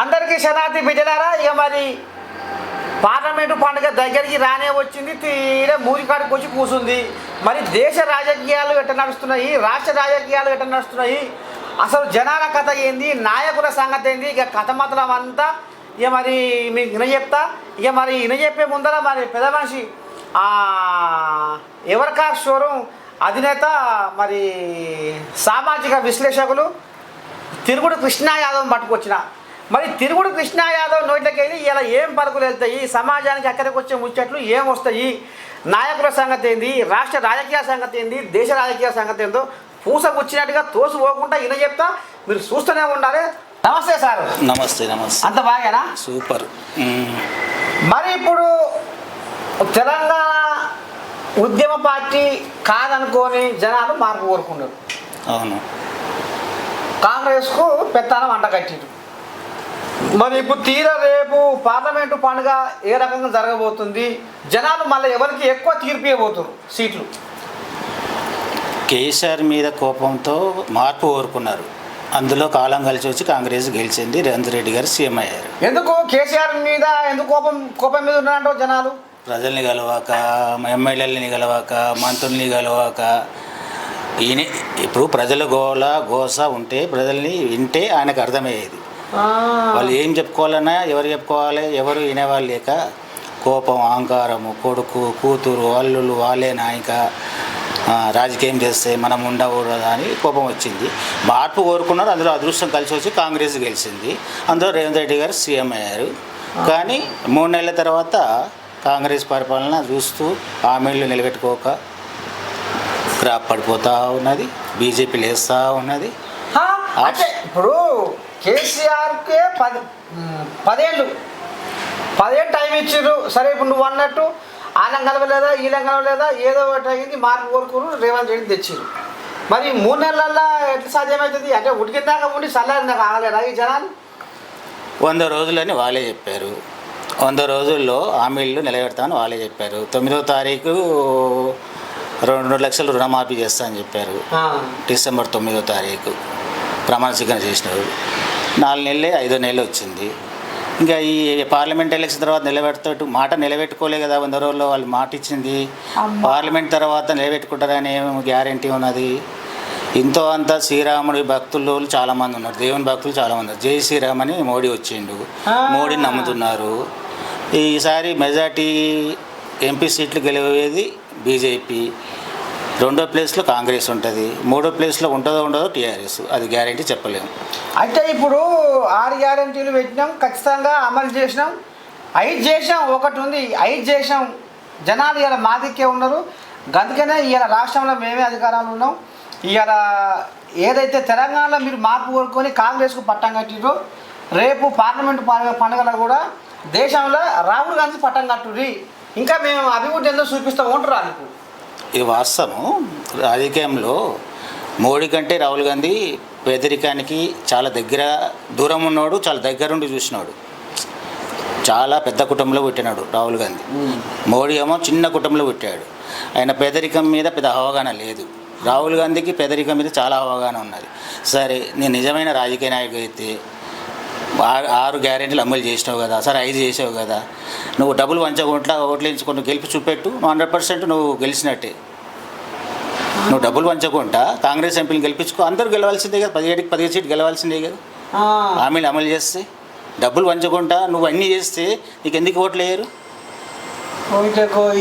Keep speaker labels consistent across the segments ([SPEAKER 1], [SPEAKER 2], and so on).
[SPEAKER 1] అందరికీ శనాతి బిడ్డలారా ఇక మరి పార్లమెంటు పండుగ దగ్గరికి రానే వచ్చింది తీరే మూరికాడికి వచ్చి కూర్చుంది మరి దేశ రాజకీయాలు ఎట్ట నడుస్తున్నాయి రాష్ట్ర రాజకీయాలు ఎట్ట నడుస్తున్నాయి? అసలు జనాల కథ ఏంది నాయకుల సంగతి ఏంది ఇక కథ మాత్రం అంతా ఇక మరి మీకు ఇన చెప్తా. ఇక మరి ఇన చెప్పే ముందర మరి పెద్ద మనిషి ఆ, ఎవరికార్ షోరూమ్ అధినేత మరి సామాజిక విశ్లేషకులు తిరుగుడు కృష్ణా యాదవ్ పట్టుకొచ్చిన. మరి తిరుగుడు కృష్ణా యాదవ్ నోట్లోకి వెళ్ళి ఇలా ఏం పలుకులు వెళ్తాయి? సమాజానికి అక్కడికి వచ్చే ముచ్చట్లు ఏం వస్తాయి? నాయకుల సంగతి ఏంది? రాష్ట్ర రాజకీయ సంగతి ఏంది? దేశ రాజకీయ సంగతి ఏందో పూసగుచ్చినట్టుగా తోసు పోకుండా ఈయన చెప్తా. మీరు చూస్తూనే ఉండాలి. నమస్తే సార్.
[SPEAKER 2] నమస్తే నమస్తే.
[SPEAKER 1] అంత బాగేనా?
[SPEAKER 2] సూపర్.
[SPEAKER 1] మరి ఇప్పుడు తెలంగాణ ఉద్యమ పార్టీ కాదనుకొని జనాలు మార్పు కోరుకున్నారు.
[SPEAKER 2] అవును.
[SPEAKER 1] కాంగ్రెస్కు పెత్తానం అంటగట్టిరు మరి ఇప్పుడు తీర రేపు పార్లమెంటు పండుగ ఏ రకంగా జరగబోతుంది? జనాలు మళ్ళీ ఎవరికి ఎక్కువ తీర్పు ఇవ్వబోతున్నారు సీట్లు.
[SPEAKER 2] కేసీఆర్ మీద కోపంతో మార్పు కోరుకున్నారు అందులో కాలం కలిసి వచ్చి కాంగ్రెస్ గెలిచింది రేవంత్ రెడ్డి గారు సీఎం అయ్యారు.
[SPEAKER 1] ఎందుకు కేసీఆర్ మీద ఎందుకు కోపం కోపం మీద ఉన్నారంటో జనాలు?
[SPEAKER 2] ప్రజల్ని కలవాక ఎమ్మెల్యేలని కలవాక మంత్రుల్ని కలవాక ఈయన ఇప్పుడు ప్రజల గోల గోస ఉంటే ప్రజల్ని వింటే ఆయనకు అర్థమయ్యేది. వాళ్ళు ఏం చెప్పుకోవాలన్నా ఎవరు చెప్పుకోవాలి? ఎవరు వినేవాళ్ళు లేక కోపం అహంకారము కొడుకు కూతురు అల్లులు వాళ్ళే నాయక రాజకీయం చేస్తే మనం ఉండకూడదు అని కోపం వచ్చింది. మార్పు కోరుకున్నారు అందులో అదృష్టం కలిసి వచ్చి కాంగ్రెస్ గెలిచింది. అందులో రేవంత్ రెడ్డి గారు సీఎం అయ్యారు. కానీ మూడు నెలల తర్వాత కాంగ్రెస్ పరిపాలన చూస్తూ హామీలు నిలబెట్టుకోక క్రాప్ పడిపోతూ ఉన్నది బీజేపీ లేస్తూ ఉన్నది.
[SPEAKER 1] అంటే ఇప్పుడు కేసీఆర్కే పది పదేళ్ళు. పదేళ్ళు టైం ఇచ్చిర్రు సరే ఇప్పుడు నువ్వు అన్నట్టు ఆలం కలవలేదా ఈలం కలవలేదా ఏదో ఒకటి అయింది మార్పు కోరుకురు రేవంత్ రెడ్డి తెచ్చిర్రు మరి మూడు నెలల్లో ఎట్లా సాధ్యమవుతుంది అంటే ఉడికిన దాకా ఉండి చల్లారిన దాకా ఆగలేరా ఈ జనాలు?
[SPEAKER 2] వంద రోజులని వాళ్ళే చెప్పారు. వంద రోజుల్లో హామీలు నిలబెడతామని వాళ్ళే చెప్పారు. తొమ్మిదో తారీఖు రెండు లక్షలు రుణమాఫీ చేస్తా అని చెప్పారు. డిసెంబర్ తొమ్మిదో తారీఖు ప్రమాణ స్వీకారం చేసినారు. నాలుగు నెలలే ఐదో నెలలు వచ్చింది. ఇంకా ఈ పార్లమెంట్ ఎలక్షన్ తర్వాత నిలబెడతాడు. మాట నిలబెట్టుకోలే కదా వంద రోజుల్లో వాళ్ళు మాట ఇచ్చింది. పార్లమెంట్ తర్వాత నిలబెట్టుకుంటారని ఏం గ్యారంటీ ఉన్నది. ఇంతో అంత శ్రీరాముడి భక్తులు చాలామంది ఉన్నారు. దేవుని భక్తులు చాలామంది ఉన్నారు. జై శ్రీరామ్ అని మోడీ వచ్చిండు. మోడీని నమ్ముతున్నారు. ఈసారి మెజార్టీ ఎంపీ సీట్లు గెలివేది బీజేపీ. రెండో ప్లేస్లో కాంగ్రెస్ ఉంటుంది మూడో ప్లేస్లో ఉంటుందో ఉండదో టీఆర్ఎస్ అది గ్యారంటీ చెప్పలేము.
[SPEAKER 1] అయితే ఇప్పుడు ఆరు గ్యారంటీలు పెట్టినాం ఖచ్చితంగా అమలు చేసినాం. ఐదు చేసాం ఒకటి ఉంది. ఐదు చేసాం జనాలు ఇలా మాదిక్కే ఉన్నారు. అందుకనే ఇలా రాష్ట్రంలో మేమే అధికారంలో ఉన్నాం. ఇవాళ ఏదైతే తెలంగాణలో మీరు మార్పు కోరుకొని కాంగ్రెస్కు పట్టం కట్టిరో రేపు పార్లమెంటు పండుగలో కూడా దేశంలో రాహుల్ గాంధీ పట్టం కట్టుర్రి. ఇంకా మేము అభివృద్ధి ఎంతో చూపిస్తాం ఉంటారు అందుకు
[SPEAKER 2] ఇది వాస్తవం రాజకీయంలో మోడీ కంటే రాహుల్ గాంధీ పేదరికానికి చాలా దగ్గర దూరం ఉన్నాడు చాలా దగ్గరుండి చూసినాడు చాలా పెద్ద కుటుంబంలో పుట్టినాడు రాహుల్ గాంధీ. మోడీ ఏమో చిన్న కుటుంబంలో పుట్టాడు. ఆయన పేదరికం మీద పెద్ద అవగాహన లేదు. రాహుల్ గాంధీకి పేదరికం మీద చాలా అవగాహన ఉన్నది. సరే నేను నిజమైన రాజకీయ నాయకుడు అయితే ఆరు గ్యారెంటీలు అమలు చేసినావు కదా సరే ఐదు చేసావు కదా. నువ్వు డబ్బులు వంచకుండా ఓట్లు గెలిపి చూపెట్టు నువ్వు హండ్రెడ్ పర్సెంట్ నువ్వు గెలిచినట్టే. నువ్వు డబ్బులు వంచకుండా కాంగ్రెస్ ఎంపీని గెలిపించుకో. అందరూ గెలవాల్సిందే కదా పదిహేడుకి పదిహేడు సీట్ గెలవాల్సిందే కదా. హామీలు అమలు చేస్తే డబ్బులు వంచకుండా నువ్వు అన్నీ చేస్తే నీకు ఎందుకు ఓట్లు వేయరు?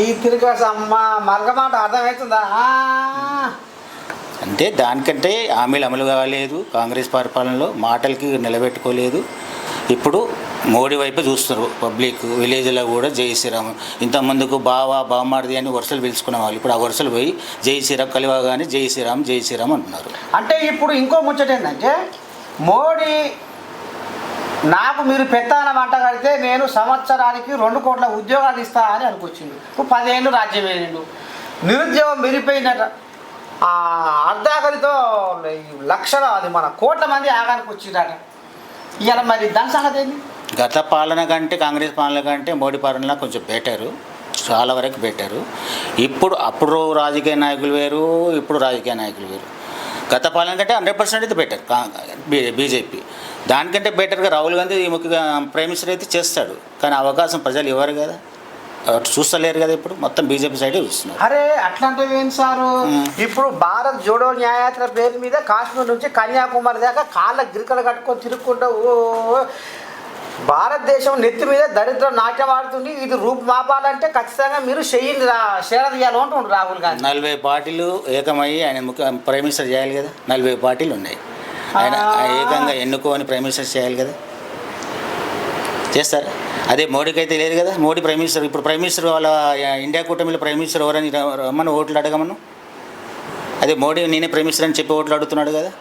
[SPEAKER 1] ఈ తిరిగి అమ్మ మరగమాట అర్థమవుతుందా.
[SPEAKER 2] అంటే దానికంటే హామీలు అమలు కాలేదు. కాంగ్రెస్ పరిపాలనలో మాటలకి నిలబెట్టుకోలేదు. ఇప్పుడు మోడీ వైపు చూస్తున్నారు. పబ్లిక్ విలేజ్లో కూడా జై శ్రీరామ్. ఇంతమందుకు బావా బామ్మాడిది అని వరుసలు పిలుచుకునే వాళ్ళు. ఇప్పుడు ఆ వరుసలు పోయి జై శ్రీరామ్ కలివగానే జై శ్రీరామ్ జై శ్రీరామ్ అంటున్నారు.
[SPEAKER 1] అంటే ఇప్పుడు ఇంకో ముచ్చట ఏంటంటే మోడీ నాకు మీరు పెత్తాన వంట కడితే నేను సంవత్సరానికి రెండు కోట్ల ఉద్యోగాలు ఇస్తా అని అనుకొచ్చిండు. ఇప్పుడు పదిహేను రాజ్యం వేయండు నిరుద్యోగం విరిపోయిందట అర్ధాకలితో లక్షల అది మన కోట్ల మంది ఆగానికి వచ్చిందట ఇవాళ మరి దాని సంగతి ఏంది?
[SPEAKER 2] గత పాలన కంటే కాంగ్రెస్ పాలన కంటే మోడీ పాలన కొంచెం బెటరు చాలా వరకు బెటరు. ఇప్పుడు అప్పుడు రాజకీయ నాయకులు వేరు ఇప్పుడు రాజకీయ నాయకులు వేరు. గత పాలన కంటే హండ్రెడ్ పర్సెంట్ అయితే బెటర్ బీజేపీ. దానికంటే బెటర్గా రాహుల్ గాంధీ ముఖ్యంగా ప్రైమ్ మినిస్టర్ అయితే చేస్తాడు. కానీ అవకాశం ప్రజలు ఇవ్వరు కదా. చూస్తలేరు కదా ఇప్పుడు. మొత్తం బీజేపీ సైడే చూస్తున్నారు.
[SPEAKER 1] అరే అట్లాంటివి ఏంటి సారు. ఇప్పుడు భారత్ జోడో న్యాయయాత్ర పేరు మీద కాశ్మీర్ నుంచి కన్యాకుమారి దాకా కాళ్ళ గిరికలు కట్టుకొని తిరుక్కుంటూ ఓ భారతదేశం నెత్తి మీద దరిద్రం నాట్యం ఆడుతుంది. ఇది రూపు మాపాలంటే ఖచ్చితంగా మీరు రా చేరదీయాలి అంటుండ్రు రాహుల్ గాంధీ.
[SPEAKER 2] నలభై పార్టీలు ఏకమయ్యి ఆయన ముఖ్య ప్రైమ్ మినిస్టర్ చేయాలి కదా. నలభై పార్టీలు ఉన్నాయి. ఆయన ఏకంగా ఎన్నుకోని ప్రైమ్ మినిస్టర్ చేయాలి కదా. చేస్తారు? అదే మోడీకి అయితే లేదు కదా? మోడీ ప్రైమ్ మినిస్టర్ ఇప్పుడు ప్రైమ్ మినిస్టర్ వాళ్ళ ఇండియా కూటమిలో ప్రైమ్ మినిస్టర్ ఎవరని రమ్మని ఓట్లు అడగమను? అదే మోడీ నేనే ప్రైమ్ మినిస్టర్ అని చెప్పి ఓట్లు అడుగుతున్నాడు కదా?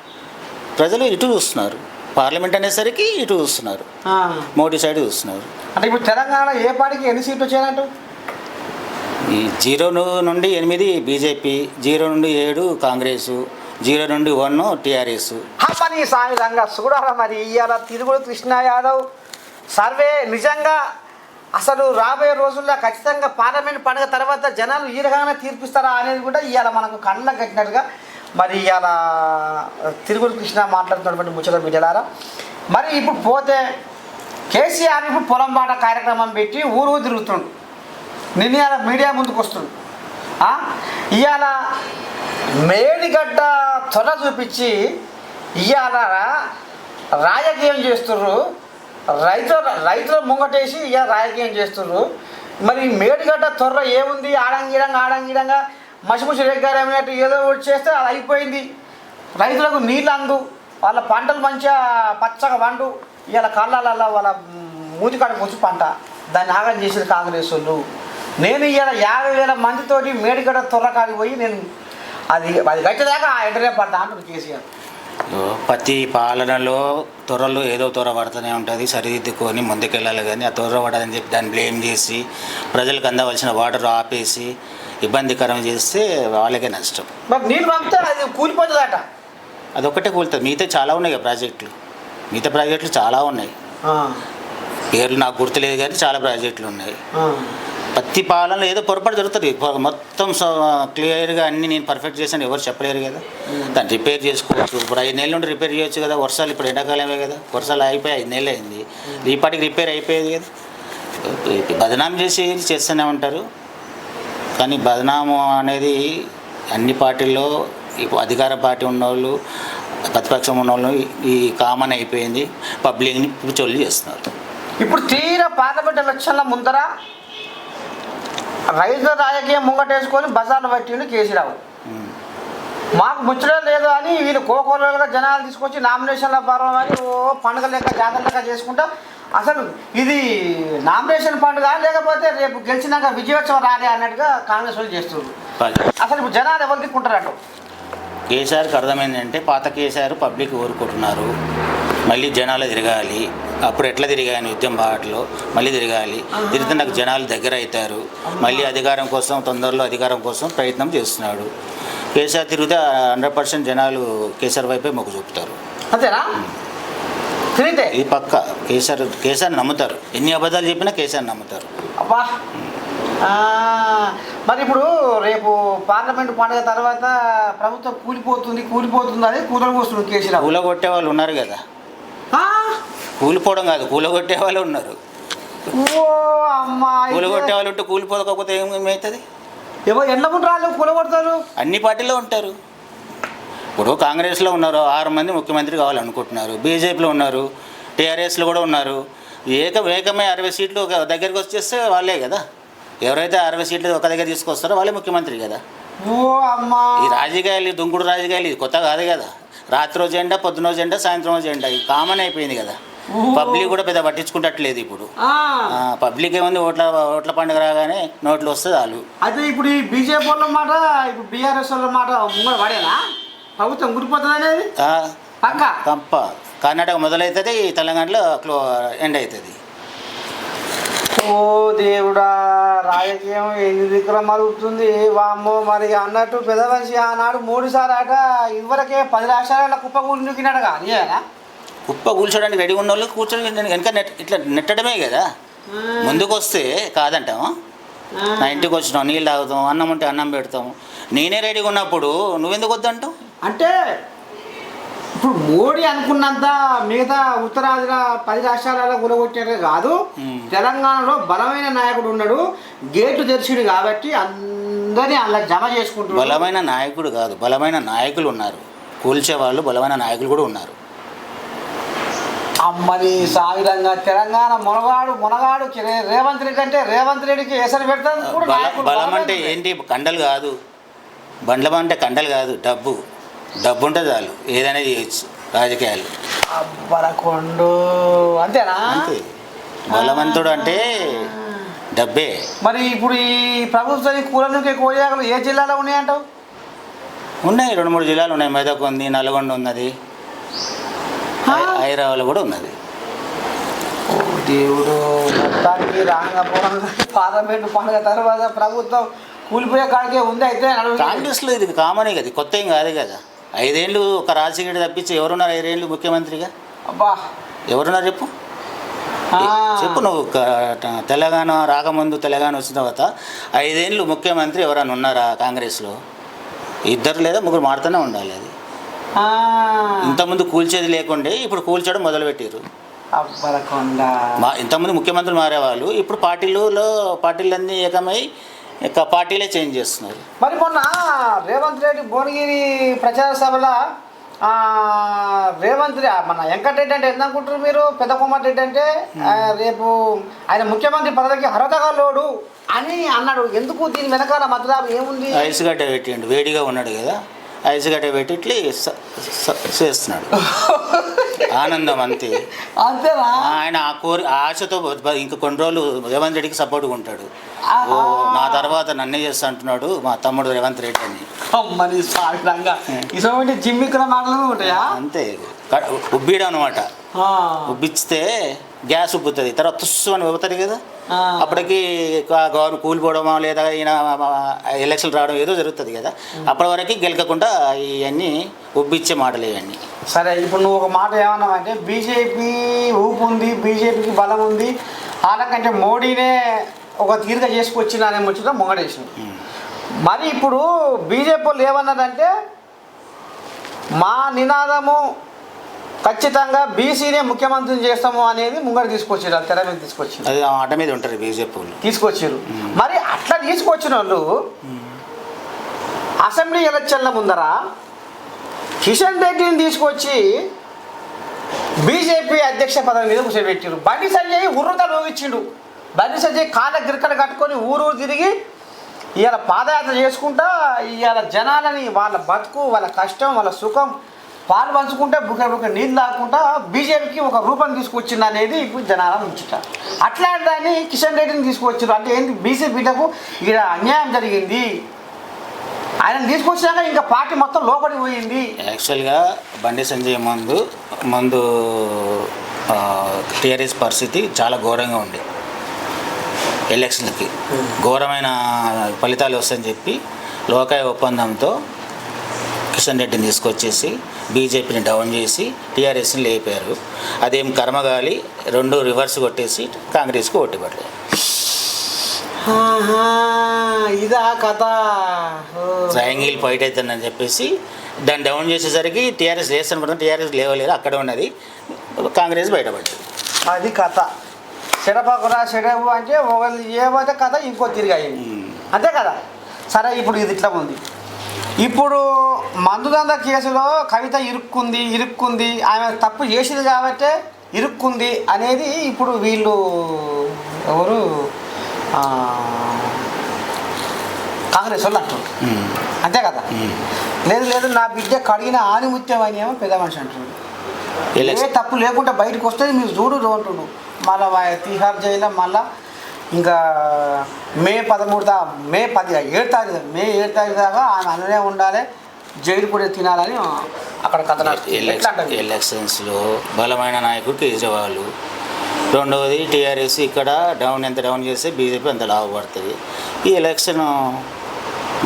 [SPEAKER 2] ప్రజలు ఇటు చూస్తున్నారు. పార్లమెంట్ అనేసరికి ఇటు చూస్తున్నారు. మోడీ సైడ్ చూస్తున్నారు.
[SPEAKER 1] అంటే ఇప్పుడు తెలంగాణ ఏ పార్టీకి ఎన్ని సీట్లు వచ్చాయంటూ
[SPEAKER 2] ఈ జీరో నుండి ఎనిమిది బీజేపీ జీరో నుండి ఏడు కాంగ్రెస్ జీరో నుండి వన్ టీఆర్ఎస్.
[SPEAKER 1] సామి రంగా చూడాలా మరి? ఇవాళ తిరుగుడు కృష్ణ యాదవ్. సర్వే నిజంగా అసలు రాబోయే రోజుల్లో ఖచ్చితంగా పార్లమెంట్ పండుగ తర్వాత జనాలు ఈరగానే తీర్పిస్తారా అనేది కూడా ఇవాళ మనకు కళ్ళ కట్టినట్టుగా మరి ఇవాళ తిరుగుడు కృష్ణ మాట్లాడుతున్నటువంటి ముచ్చట బిడ్డలారా. మరి ఇప్పుడు పోతే కేసీఆర్ ఇప్పుడు పొలం బాట కార్యక్రమం పెట్టి ఊరు తిరుగుతుండు. నిన్న ఇవాళ మీడియా ముందుకు వస్తుండు. ఇవాళ మేడిగడ్డ త్వర చూపించి ఇవాళ రాజకీయం చేస్తుర్రు రైతుల రైతుల ముంగటేసి ఇక రాజకీయం చేస్తున్నారు మరి మేడిగడ్డ త్వర ఏముంది? ఆడంగిడంగా ఆడంగిడంగా మసిముసి రెగ్గారమైనట్టు ఏదో ఒకటి చేస్తే అది అయిపోయింది. రైతులకు నీళ్ళు అందు. వాళ్ళ పంటలు మంచిగా పచ్చగా పండు. ఇవాళ కళ్ళాలల్లో వాళ్ళ మూతికాడకు వచ్చి పంట. దాన్ని ఆగం చేసేది కాంగ్రెస్ వాళ్ళు. నేను ఇవాళ యాభై వేల మందితోటి మేడిగడ్డ త్వర పోయి నేను అది అది కట్టేదాకా ఆ ఎంటనే పడ్డా అంటుంది కేసీఆర్.
[SPEAKER 2] ప్రతి పాలనలో త్వరలో ఏదో త్వర పడుతూనే ఉంటుంది సరిదిద్దుకొని ముందుకెళ్ళాలి కానీ ఆ త్వర పడదని చెప్పి దాన్ని బ్లేమ్ చేసి ప్రజలకు అందవలసిన వాటర్ ఆపేసి ఇబ్బందికరం చేస్తే వాళ్ళకే నష్టం.
[SPEAKER 1] మరి నీళ్ళు పంపితే అది కూలిపోతుందట.
[SPEAKER 2] అదొక్కటే కూలుతుంది మిగతా చాలా ఉన్నాయి కదా ప్రాజెక్టులు. మిగతా ప్రాజెక్టులు చాలా ఉన్నాయి. పేర్లు నాకు గుర్తులేదు కానీ చాలా ప్రాజెక్టులు ఉన్నాయి. ప్రతి పాలనలో ఏదో పొరపాటు జరుగుతుంది. మొత్తం క్లియర్గా అన్ని నేను పర్ఫెక్ట్ చేశాను ఎవరు చెప్పలేరు కదా. దాన్ని రిపేర్ చేసుకోవచ్చు. ఇప్పుడు ఐదు నెలల నుండి రిపేర్ చేయొచ్చు కదా వర్షాలు ఇప్పుడు ఎండాకాలమే కదా వర్షాలు అయిపోయి ఐదు నెలలు అయింది. ఈ పాటికి రిపేర్ అయిపోయేది కదా. బదనాం చేసి చేస్తూనే ఉంటారు. కానీ బదనాము అనేది అన్ని పార్టీల్లో ఇప్పుడు అధికార పార్టీ ఉన్నోళ్ళు ప్రతిపక్షం ఉన్నోళ్ళు ఈ కామన్ అయిపోయింది. పబ్లిక్ని పిచ్చోళ్ళు చేస్తున్నారు.
[SPEAKER 1] ఇప్పుడు తీరా పార్లమెంట్ ఎలక్షన్ల ముందర రైతుల రాజకీయం ముంగటేసుకొని బజార్లు పట్టిండు కేసీరావు. మాకు ముచ్చడం లేదు అని వీళ్ళు కోకోలుగా జనాలు తీసుకొచ్చి నామినేషన్ల పర్వం అని ఓ పండుగ లెక్క జాతర లెక్క చేసుకుంటా. అసలు ఇది నామినేషన్ పండుగ లేకపోతే రేపు గెలిచినాక విజయోత్సవం రాలే అన్నట్టుగా కాంగ్రెస్ వాళ్ళు చేస్తున్నారు. అసలు ఇప్పుడు జనాలు ఎవరు దిక్కుంటారట
[SPEAKER 2] కేసీఆర్కి అర్థమైందంటే పాత కేసీఆర్ పబ్లిక్ ఊరుకుంటున్నారు. మళ్ళీ జనాలు తిరగాలి అప్పుడు ఎట్లా తిరిగాను యుద్ధం బాటలో మళ్ళీ తిరగాలి. తిరిగితే నాకు జనాలు దగ్గర అవుతారు మళ్ళీ అధికారం కోసం తొందరలో అధికారం కోసం ప్రయత్నం చేస్తున్నాడు. కేసీఆర్ తిరిగితే హండ్రెడ్ పర్సెంట్ జనాలు కేసీఆర్ వైపే మొగ్గు చూపుతారు.
[SPEAKER 1] అంతేనా?
[SPEAKER 2] ఇది పక్క కేసీఆర్ కేసీఆర్ నమ్ముతారు. ఎన్ని అబద్ధాలు చెప్పినా కేసీఆర్ నమ్ముతారు.
[SPEAKER 1] అబ్బా! మరి ఇప్పుడు రేపు పార్లమెంట్ పండుగ తర్వాత ప్రభుత్వం కూలిపోతుంది కూలిపోతుంది అని కూర్చున్నారు కేసీరావు
[SPEAKER 2] కూలగొట్టే వాళ్ళు ఉన్నారు కదా? కూలిపోవడం కాదు కూలగొట్టే వాళ్ళు ఉన్నారు. కూలగొట్టే వాళ్ళు ఉంటే కూలిపోకపోతే ఏం ఏమవుతుంది
[SPEAKER 1] రాళ్ళు కూలగొడతారు?
[SPEAKER 2] అన్ని పార్టీల్లో ఉంటారు. ఇప్పుడు కాంగ్రెస్లో ఉన్నారు ఆరు మంది ముఖ్యమంత్రి కావాలనుకుంటున్నారు బీజేపీలో ఉన్నారు టీఆర్ఎస్లో కూడా ఉన్నారు. ఏక ఏకమై అరవై సీట్లు ఒక దగ్గరికి వచ్చేస్తే వాళ్ళే కదా. ఎవరైతే అరవై సీట్లు ఒక దగ్గర తీసుకొస్తారో వాళ్ళే ముఖ్యమంత్రి కదా. ఈ రాజకీయాలు దుంకుడు రాజకీయాలు ఇది కొత్త కాదు కదా. రాత్రి రోజు ఎండ పొద్దున రోజు ఎండ సాయంత్రం రోజు ఎండ ఇది కామన్ అయిపోయింది కదా. పబ్లిక్ కూడా పెద్ద పట్టించుకుంటట్లేదు ఇప్పుడు. పబ్లిక్ ఏముంది ఓట్ల ఓట్ల పండుగ రాగానే నోట్లు వస్తే చాలు
[SPEAKER 1] అయితే ఇప్పుడు ఈ బీజేపీ వాళ్ళ మాట ఇప్పుడు బీఆర్ఎస్ వాళ్ళ మాట ముంగడు పడేనా ప్రభుత్వం గురిపోతుంది అనేది? పక్క?
[SPEAKER 2] కంప కర్ణాటక మొదలవుతుంది తెలంగాణలో క్లో ఎండ్ అవుతుంది
[SPEAKER 1] ఓ దేవుడా రాజకీయం ఎన్ని దిక్కుల మరుగుతుంది వామ్మో మరి అన్నట్టు పెద్ద మనిషి ఆనాడు మూడు సార్లు ఆట ఇదివరకే పది రాష్ట్రాల కుప్ప కూలి నూకినాడుగా. అదేనా
[SPEAKER 2] కుప్ప కూల్చోడానికి రెడీ ఉన్న వాళ్ళు కూర్చొని వెనక నెట్ ఇట్లా నెట్టడమే కదా. ముందుకు వస్తే కాదంటాం. నా ఇంటికి వచ్చినాం నీళ్ళు తాగుతాం అన్నం ఉంటే అన్నం పెడతాం. నేనే రెడీగా ఉన్నప్పుడు నువ్వెందుకు వద్దంటావు?
[SPEAKER 1] అంటే ఇప్పుడు మోడీ అనుకున్నంత మిగతా ఉత్తరాదిన పది రాష్ట్రాలలో కూడగొట్టారే కాదు. తెలంగాణలో బలమైన నాయకుడు ఉన్నాడు. గేటు తెరిచిడు కాబట్టి అందరినీ అలా జమ చేసుకుంటున్నాడు.
[SPEAKER 2] బలమైన నాయకుడు కాదు బలమైన నాయకులు ఉన్నారు. కూల్చే వాళ్ళు బలమైన నాయకులు కూడా ఉన్నారు.
[SPEAKER 1] అమ్మని సావిధంగా తెలంగాణ మునగాడు మునగాడు రేవంత్ రెడ్డి అంటే రేవంత్ రెడ్డికి ఎసరు పెడతాను
[SPEAKER 2] బల అంటే ఏంటి? కండలు కాదు. బండ్లం అంటే కండలు కాదు డబ్బు. డబ్బు ఉంటే చాలు ఏదైనా చేయొచ్చు రాజకీయాలు.
[SPEAKER 1] అబ్బరకొండు అంతేనా?
[SPEAKER 2] అంతే. బలవంతుడు అంటే డబ్బే.
[SPEAKER 1] మరి ఇప్పుడు ఈ ప్రభుత్వం కూలనుకే కోయాకలు ఏ జిల్లాలో ఉన్నాయంటావు?
[SPEAKER 2] ఉన్నాయి రెండు మూడు జిల్లాలు ఉన్నాయి. మెదక్ ఉంది నల్గొండ ఉన్నది. హైదరాబాద్లో కూడా ఉన్నది.
[SPEAKER 1] దేవుడు మొత్తానికి రాంగ పార్లమెంట్ పండుగ తర్వాత ప్రభుత్వం కూలిపోయే కాడికే ఉంది అయితే
[SPEAKER 2] కాంగ్రెస్లో ఇది కామనే కదా కొత్త ఏం కాదు కదా. ఐదేళ్ళు ఒక రాజశేఖర్ తప్పించి ఎవరున్నారు ఐదేళ్ళు ముఖ్యమంత్రిగా?
[SPEAKER 1] అబ్బా.
[SPEAKER 2] ఎవరున్నారు చెప్పు. చెప్పు నువ్వు తెలంగాణ రాకముందు తెలంగాణ వచ్చిన తర్వాత ఐదేళ్ళు ముఖ్యమంత్రి ఎవరైనా ఉన్నారా కాంగ్రెస్లో? ఇద్దరు లేదా ముగ్గురు మారుతూనే ఉండాలి అది. ఇంతకుముందు కూల్చేది లేకుండే ఇప్పుడు కూల్చడం మొదలుపెట్టారు మా ఇంతకుముందు ముఖ్యమంత్రులు మారేవాళ్ళు ఇప్పుడు పార్టీలలో పార్టీలన్నీ ఏకమై ఇక పార్టీలే చేంజ్ చేస్తున్నారు.
[SPEAKER 1] మరి మొన్న రేవంత్ రెడ్డి భువనగిరి ప్రచార సభలో రేవంత్ మన వెంకటరెడ్డి అంటే ఏందనుకుంటారు మీరు? పెద్ద కుమార్ రెడ్డి అంటే రేపు ఆయన ముఖ్యమంత్రి పదవికి అర్హతగా లోడు అని అన్నాడు. ఎందుకు దీని వెనకాల మతలాభం ఏముంది?
[SPEAKER 2] ఐస్ గడ్డ పెట్టిండు వేడిగా ఉన్నాడు కదా. ఐస్ గడ్డ పెట్టి ఇట్లా చేస్తున్నాడు. ఆనందం అంతే.
[SPEAKER 1] అంతేనా?
[SPEAKER 2] ఆయన ఆ కోరి ఆ ఆశతో ఇంక కొన్ని రోజులు రేవంత్ రెడ్డికి సపోర్ట్గా ఉంటాడు. ఓ నా తర్వాత నన్నే చేస్తా అంటున్నాడు మా తమ్ముడు రేవంత్ రెడ్డి అని.
[SPEAKER 1] అమ్మని సాగిరంగా ఇటువంటి జిమ్మిక్కుల మాటలు ఉంటాయా?
[SPEAKER 2] అంతే. ఉబ్బీడం అనమాట
[SPEAKER 1] ఆ.
[SPEAKER 2] ఉబ్బిచ్చితే గ్యాస్ ఉబ్బుతుంది. తర్వాత తుస్సు అని ఉబ్బుతుంది కదా. అప్పటికి గవర్నమెంట్ కూలిపోవడమో లేదా ఈయన ఎలక్షన్ రావడం ఏదో జరుగుతుంది కదా. అప్పటి వరకు గెలకకుండా ఇవన్నీ ఉబ్బిచ్చే మాటలు ఇవన్నీ.
[SPEAKER 1] సరే ఇప్పుడు నువ్వు ఒక మాట ఏమన్నావంటే బీజేపీ ఊపు ఉంది బీజేపీకి బలం ఉంది వాళ్ళకంటే మోడీనే ఒక తీరుగా చేసుకొచ్చిన అనే ముచ్చట ముంగడేసింది మరి ఇప్పుడు బీజేపీ వాళ్ళు ఏమన్నదంటే మా నినాదము ఖచ్చితంగా బీసీనే ముఖ్యమంత్రిని చేస్తాము అనేది ముంగడ తీసుకొచ్చారు తెర మీద తీసుకొచ్చారు
[SPEAKER 2] అది ఆ మాట మీద ఉంటుంది బీజేపీ
[SPEAKER 1] తీసుకొచ్చారు మరి అట్లా తీసుకొచ్చిన వాళ్ళు అసెంబ్లీ ఎలక్షన్ల ముందర కిషన్ రెడ్డిని తీసుకొచ్చి బీజేపీ అధ్యక్ష పదవి మీద కూర్చోబెట్టారు బండి సంజయ్ ఉర్రుత లోగించిండు బండి సంజయ్ కాళ్ళ గిరికలు కట్టుకొని ఊరు ఊరు తిరిగి ఇవాళ పాదయాత్ర చేసుకుంటా ఇవాళ జనాలని వాళ్ళ బతుకు వాళ్ళ కష్టం వాళ్ళ సుఖం పాలు పంచుకుంటే బుకే బుక నీళ్ళు తాగుకుంటా బీజేపీకి ఒక రూపం తీసుకొచ్చింది అనేది ఇప్పుడు జనాల ఉంచుట అట్లాంటి దాన్ని కిషన్ రెడ్డిని తీసుకొచ్చారు. అంటే ఏంటి? బీసీ బిడ్డకు ఇక్కడ అన్యాయం జరిగింది. ఆయన తీసుకొచ్చినాక ఇంకా పార్టీ మొత్తం లోపలికి పోయింది.
[SPEAKER 2] యాక్చువల్గా బండి సంజయ్ ముందు ముందు టీఆర్ఎస్ పరిస్థితి చాలా ఘోరంగా ఉంది. ఎలక్షన్లకి. ఘోరమైన ఫలితాలు వస్తాయని చెప్పి లోకాయ ఒప్పందంతో కిషన్ రెడ్డిని తీసుకొచ్చేసి బీజేపీని డౌన్ చేసి టీఆర్ఎస్ని లేపారు. అదేం కర్మగాలి రెండు రివర్స్ కొట్టేసి కాంగ్రెస్కి ఓటు పడలేదు
[SPEAKER 1] ఇదా కథ.
[SPEAKER 2] ట్రయాంగిల్ ఫైట్ అవుతుందని చెప్పేసి దాన్ని డౌన్ చేసేసరికి టీఆర్ఎస్ లేస్తాను టీఆర్ఎస్ లేవలేదు అక్కడ ఉన్నది. కాంగ్రెస్ బయటపడ్డది.
[SPEAKER 1] అది కథ. చెడపకురా చెడపు అంటే ఒకళ్ళు ఏమైతే కథ ఇంకో తిరిగి అయింది. అంతే కదా? సరే ఇప్పుడు ఇది ఇట్లా ఉంది. ఇప్పుడు మందుదంద కేసులో కవిత ఇరుక్కుంది ఇరుక్కుంది ఆమె తప్పు చేసింది కాబట్టే ఇరుక్కుంది అనేది ఇప్పుడు వీళ్ళు ఎవరు? కాంగ్రెస్ వాళ్ళు అంటారు. అంతే కదా. లేదు లేదు నా బిడ్డ కడిగిన ఆనిముత్యం అని ఏమో పెద్ద మనిషి అంటున్నాడు. ఏ తప్పు లేకుండా బయటకు వస్తే మీరు చూడు అంటుడు మళ్ళీ తిహార్ జైల్లో మళ్ళా ఇంకా మే పదమూడు దా మే పది ఏడు తారీఖు మే ఏడు తారీఖు దాకా ఆమె అననే ఉండాలి జైలు కూడా తినాలని అక్కడ కథ నడుస్తుంది. ఎట్లా
[SPEAKER 2] ఎలక్షన్
[SPEAKER 1] అంటారు?
[SPEAKER 2] ఎలక్షన్స్లో బలమైన నాయకుడు కేజ్రీవాల్ రెండవది టీఆర్ఎస్ ఇక్కడ డౌన్ ఎంత డౌన్ చేస్తే బీజేపీ అంత లాభపడుతుంది. ఈ ఎలక్షన్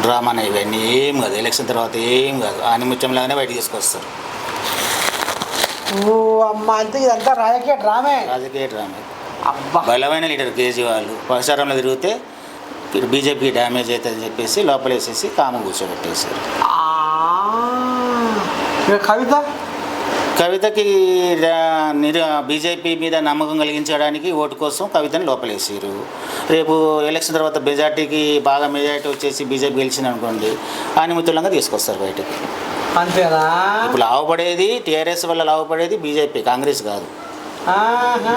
[SPEAKER 2] డ్రామానే ఇవన్నీ ఏం కాదు. ఎలక్షన్ తర్వాత ఏం కాదు. ఆనిముత్యంలాగానే బయట తీసుకొస్తారు.
[SPEAKER 1] అంతే ఇదంతా రాజకీయ డ్రామే.
[SPEAKER 2] రాజకీయ డ్రామా. బలమైన లీడర్ కేజ్రీవాల్ ప్రచారంలో తిరిగితే బీజేపీకి డ్యామేజ్ అవుతుందని చెప్పేసి లోపలేసేసి కామ కూర్చోబెట్టేశారు.
[SPEAKER 1] కవిత?
[SPEAKER 2] కవితకి నిర బీజేపీ మీద నమ్మకం కలిగించడానికి ఓటు కోసం కవితని లోపలేసారు. రేపు ఎలక్షన్ తర్వాత మెజార్టీకి బాగా మెజార్టీ వచ్చేసి బీజేపీ గెలిచింది అనుకోండి ఆనిమితులంగా తీసుకొస్తారు బయటకు.
[SPEAKER 1] అంతేనా?
[SPEAKER 2] ఇప్పుడు లాభపడేది టీఆర్ఎస్ వల్ల లాభపడేది బీజేపీ కాంగ్రెస్ కాదు.
[SPEAKER 1] ఆహా.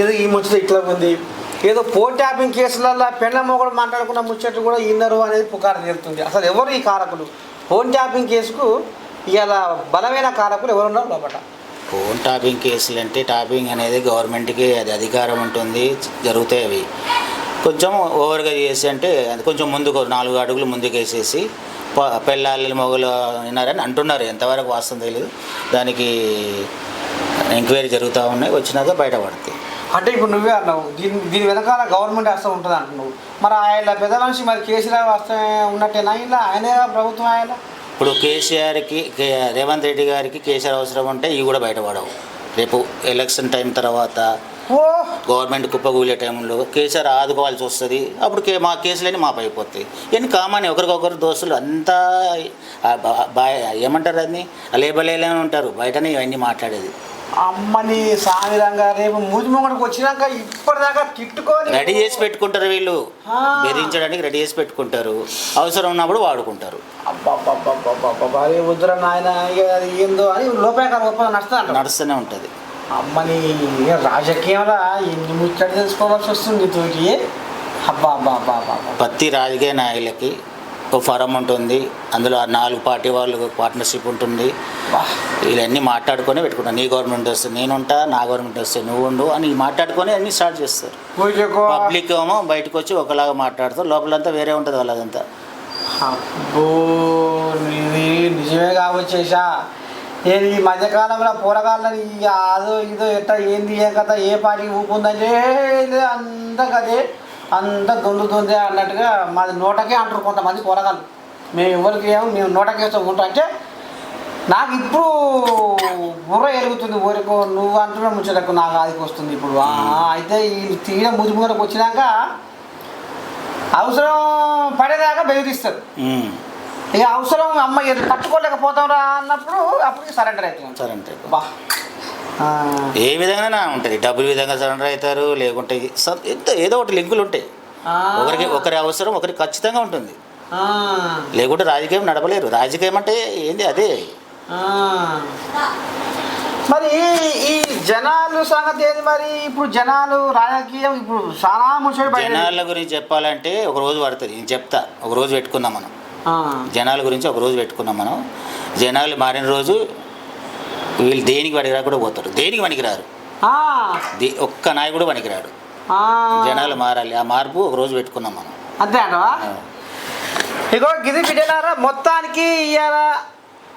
[SPEAKER 1] ఇది ఈ ముచ్చట ఇట్లా ఉంది. ఏదో ఫోన్ ట్యాపింగ్ కేసులలో పెళ్ళ మొగడు మాట్లాడుకున్న ముచ్చట కూడా ఇన్నరు అనేది పుకారు తీరుతుంది. అసలు ఎవరు ఈ కారకులు? ఫోన్ ట్యాపింగ్ కేసుకు ఇలా బలమైన కారకులు ఎవరున్నారు లోపల
[SPEAKER 2] ఫోన్ టాపింగ్ కేసులు అంటే టాపింగ్ అనేది గవర్నమెంట్కి అది అధికారం ఉంటుంది. జరుగుతాయి అవి. కొంచెం ఓవర్గా చేసి అంటే అది కొంచెం ముందుకు నాలుగు అడుగులు ముందుకు వేసేసి పెళ్ళాళ్ళు మొగలు విన్నారని అంటున్నారు. ఎంతవరకు వాస్తవం తెలియదు దానికి ఎంక్వైరీ జరుగుతూ ఉన్నాయి వచ్చినాక బయటపడతాయి.
[SPEAKER 1] అంటే ఇప్పుడు నువ్వే అన్నావు దీని దీని వెనకాల గవర్నమెంట్ వస్తూ ఉంటుంది అంటున్నావు? మరి ఆయన పెద్ద మనిషి మరి కేసీఆర్ వస్తే ఉన్నట్టేనా ఇలా? ఆయనే ప్రభుత్వం ఆయన?
[SPEAKER 2] ఇప్పుడు కేసీఆర్కి రేవంత్ రెడ్డి గారికి కేసీఆర్ అవసరం ఉంటే ఇవి కూడా బయటపడవు. రేపు ఎలక్షన్ టైం తర్వాత
[SPEAKER 1] ఓ!
[SPEAKER 2] గవర్నమెంట్ కుప్పగూలే టైంలో కేసీఆర్ ఆదుకోవాల్సి వస్తుంది. అప్పుడు కే మా కేసులన్నీ మాపు అయిపోతాయి. ఇవన్నీ కామన్ ఒకరికొకరు దోస్తులు అంతా ఏమంటారు అన్ని లేబలేలే ఉంటారు. బయటనే ఇవన్నీ మాట్లాడేది.
[SPEAKER 1] అమ్మని సామిరంగా రేపు మూతి ముంగడికి వచ్చినాక ఇప్పటిదాకా తిట్టుకొని
[SPEAKER 2] రెడీ చేసి పెట్టుకుంటారు వీళ్ళు. బెదిరించడానికి రెడీ చేసి పెట్టుకుంటారు. అవసరం ఉన్నప్పుడు వాడుకుంటారు.
[SPEAKER 1] అబ్బబ్బబ్బబ్బబ్బబ్బ, అరే వద్దురా నాయన ఏందో అని లోపేకాల ఒప్పందం నడుస్తా
[SPEAKER 2] నడుస్తూనే. ఉంటుంది.
[SPEAKER 1] అమ్మని రాజకీయంలో ఎన్ని ముచ్చట తెలుసుకోవాల్సి వస్తుంది తోటి? అబ్బా అబ్బా అబ్బా అబ్బా.
[SPEAKER 2] ప్రతి రాజకీయ నాయకులకి ఫరం ఉంటుంది. అందులో ఆ నాలుగు పార్టీ వాళ్ళు పార్ట్నర్షిప్ ఉంటుంది. వీళ్ళన్నీ మాట్లాడుకొని పెట్టుకుంటారు. నీ గవర్నమెంట్ వస్తే నేనుంటా నా గవర్నమెంట్ వస్తే నువ్వు ఉండు అని మాట్లాడుకొని అన్నీ స్టార్ట్ చేస్తారు. పబ్లిక్ ఏమో బయటకు వచ్చి ఒకలాగా మాట్లాడతారు. లోపలంతా వేరే ఉంటుంది వాళ్ళదంతా.
[SPEAKER 1] నిజమే కావచ్చేసా నేను ఈ మధ్యకాలంలో పోరగాళ్ళని అదో ఇదో ఎట్ట ఏంది ఏ కథ ఏ పార్టీ ఊపుందంటే అంత కదే. అంత దొందు దొందే అన్నట్టుగా మాది నోటకే అంటారు కొంతమంది పోరగాళ్ళు మేము ఎవరికి ఏమో మేము నోటకేస్తాం ఉంటాం. అంటే నాకు ఇప్పుడు బుర్ర ఎరుగుతుంది ఊరికో నువ్వు అంటున్న ముచ్చటకు నాకు ఆదికి వస్తుంది ఇప్పుడు. అయితే ఈ తీర ముదుగు ముందరకు వచ్చినాక అవసరం పడేదాకా బెదిరిస్తారు.
[SPEAKER 2] ఉమ్.
[SPEAKER 1] ఇక అవసరం అమ్మ ఇది పట్టుకోలేకపోతాం రా అన్నప్పుడు అప్పటికి సరెండర్ అవుతుంది
[SPEAKER 2] సరే అంటే
[SPEAKER 1] బా.
[SPEAKER 2] ఏ విధంగా ఉంటుంది? డబ్బుల విధంగా సరెండర్ అవుతారు లేకుంటే ఎంత ఏదో ఒకటి లింకులు ఉంటాయి. ఒకరికి ఒకరి అవసరం ఒకరికి ఖచ్చితంగా ఉంటుంది. లేకుంటే రాజకీయం నడపలేరు. రాజకీయం అంటే ఏంది అదే.
[SPEAKER 1] మరి ఈ- జనాలు సంగతి ఏది మరి? ఇప్పుడు జనాలు రాజకీయం ఇప్పుడు చాలా బయట
[SPEAKER 2] జనాల గురించి చెప్పాలంటే ఒక రోజు పడుతుంది. నేను చెప్తా. ఒక రోజు పెట్టుకుందాం మనం. జనాల గురించి ఒక రోజు పెట్టుకున్నాం మనం. జనాలు మారిన రోజు వీళ్ళు దేనికి పనికిరా కూడా పోతారు. దేనికి పనికిరారు? ఒక్క నాయకుడు పనికిరాడు. జనాలు మారాలి. ఆ మార్పు ఒక రోజు పెట్టుకున్నాం మనం.
[SPEAKER 1] అంతే ఇగో గిది బిడ్డలారా మొత్తానికి ఇవాళ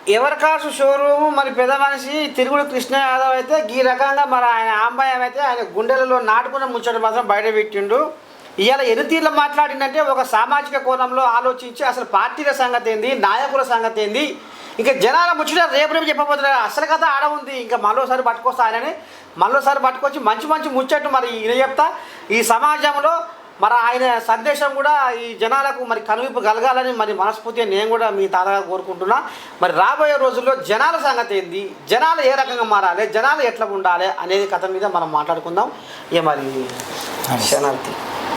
[SPEAKER 1] ఎవరి కాసు షోరూమ్ మరి పెద్ద మనిషి తిరుగుడు కృష్ణ యాదవ్ అయితే ఈ రకంగా మరి ఆయన ఆంబాయం అయితే ఆయన గుండెలలో నాటుకున్న ముచ్చట మాత్రం బయట పెట్టిండు. ఇవాళ ఎన్ని మాట్లాడిందంటే ఒక సామాజిక కోణంలో ఆలోచించి అసలు పార్టీల సంగతి ఏంది నాయకుల సంగతి ఏంది ఇంకా జనాల ముచ్చట రేపు రేపు చెప్పబోతున్నారు అసలు కథ ఆడ ఉంది. ఇంకా మరోసారి పట్టుకొస్తా ఆయనని. పట్టుకొచ్చి మంచి మంచి ముచ్చట్టు మరి ఈయన చెప్తా. ఈ సమాజంలో మరి ఆయన సందేశం కూడా ఈ జనాలకు మరి కనువిప్పు కలగాలని మరి మనస్ఫూర్తిగా నేను కూడా మీ తాతగా కోరుకుంటున్నా. మరి రాబోయే రోజుల్లో జనాల సంగతి ఏంది జనాలు ఏ రకంగా మారాలి? జనాలు ఎట్లా ఉండాలి? అనేది కథ మీద మనం మాట్లాడుకుందాం. ఇక మరి శనార్థి